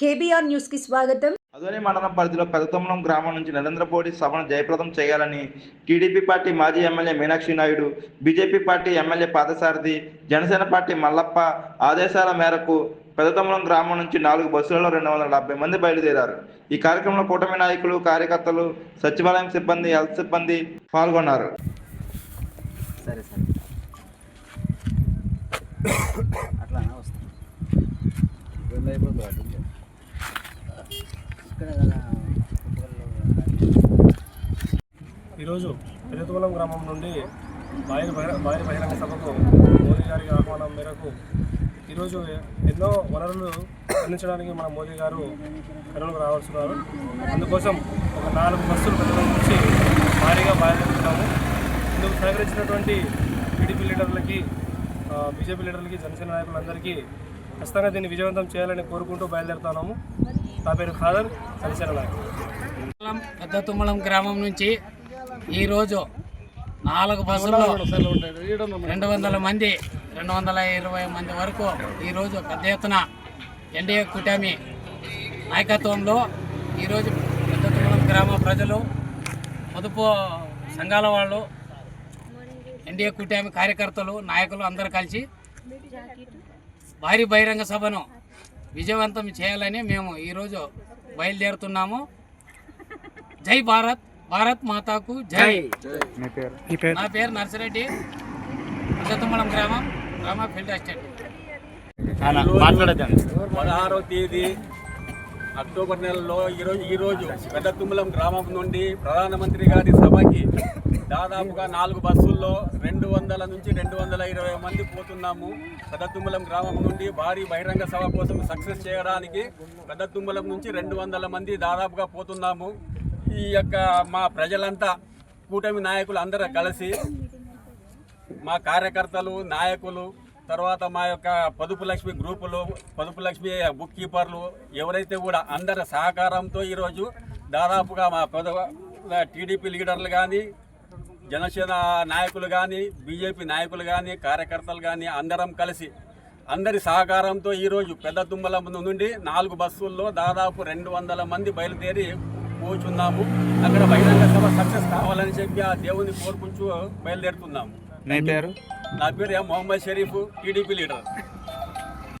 KBR న్యూస్కి స్వాగతం. అదోని మండలం పరిధిలో పెదతమ్మలం గ్రామం నుంచి నరేంద్రపోడి సభను జయప్రదం చేయాలని టీడీపీ పార్టీ మాజీ MLA Meenakshi Naidu BJP party MLA Padasarathi Janasena party Mallappa ఆదేశాల మేరకు పెదతమ్మలం గ్రామం నుంచి నాలుగు బస్సులలో రెండు వందల డెబ్బై మంది బయలుదేరారు. ఈ కార్యక్రమంలో కూటమి నాయకులు కార్యకర్తలు సచివాలయం సిబ్బంది హెల్త్ సిబ్బంది పాల్గొన్నారు. సరే సరే. అట్లానా ఈరోజు పెద్దతుమలం గ్రామం నుండి బాయిల బహిర బాయిల బహిరంగ సభకు మోదీ గారి ఆహ్వానం మేరకు ఈరోజు ఎన్నో వనరులు అందించడానికి మన మోదీ గారు కర్నూలుకు రావాల్సినారు. అందుకోసం ఒక నాలుగు బస్సులు పెద్దల నుంచి భారీగా బయలుదేరుతున్నాము ఇందుకు సహకరించినటువంటి టీడీపీ లీడర్లకి బీజేపీ లీడర్లకి జనసేన నాయకులందరికీ ఖచ్చితంగా దీన్ని విజయవంతం చేయాలని కోరుకుంటూ బయలుదేరుతున్నాము. నా పేరు ఖాదర్ జనసేన నాయకులు పెద్ద తుమ్మలం గ్రామం నుంచి ఈరోజు నాలుగు బస్సుల్లో రెండు వందల మంది రెండు వందల ఇరవై మంది వరకు ఈరోజు పెద్ద ఎత్తున ఎన్డీఏ కూటమి నాయకత్వంలో ఈరోజు పెద్ద గ్రామ ప్రజలు పొదుపు సంఘాల వాళ్ళు ఎన్డీఏ కూటమి కార్యకర్తలు నాయకులు అందరూ కలిసి భారీ బహిరంగ సభను విజయవంతం చేయాలని మేము ఈరోజు బయలుదేరుతున్నాము. జై భారత్. భారత్ మాతాకు జై. నా పేరు నర్సిరెడ్డి పెద్దతుమ్మలం గ్రామం గ్రామ ఫీల్డ్ అసిస్టెంట్. పదహారో తేదీ అక్టోబర్ నెలలో ఈరోజు ఈరోజు పెద్ద తుమ్మలం గ్రామం నుండి ప్రధానమంత్రి గారి సభకి దాదాపుగా నాలుగు బస్సుల్లో రెండు వందల నుంచి రెండు వందల ఇరవై మంది పోతున్నాము. పెద్ద తుమ్మలం గ్రామం నుండి భారీ బహిరంగ సభ కోసం సక్సెస్ చేయడానికి పెద్ద తుమ్మలం నుంచి రెండు వందల మంది దాదాపుగా పోతున్నాము. ఈ యొక్క మా ప్రజలంతా కూటమి నాయకులు అందరూ కలిసి మా కార్యకర్తలు నాయకులు తర్వాత మా యొక్క పొదుపు లక్ష్మి గ్రూపులు పొదుపు లక్ష్మి బుక్ కీపర్లు ఎవరైతే కూడా అందరి సహకారంతో ఈరోజు దాదాపుగా మా పొదుపు టీడీపీ లీడర్లు కానీ జనసేన నాయకులు కానీ బీజేపీ నాయకులు కానీ కార్యకర్తలు కానీ అందరం కలిసి అందరి సహకారంతో ఈరోజు పెద్ద తుమ్మల నుండి నాలుగు బస్సుల్లో దాదాపు రెండు వందల మంది బయలుదేరి కూర్చున్నాము అక్కడ బహిరంగ సభ సక్సెస్ కావాలని చెప్పి ఆ దేవుని కోరుకుంటూ బయలుదేరుతున్నాము. మీ పేరు? నా పేరు M Mohammad Sharif TDP leader.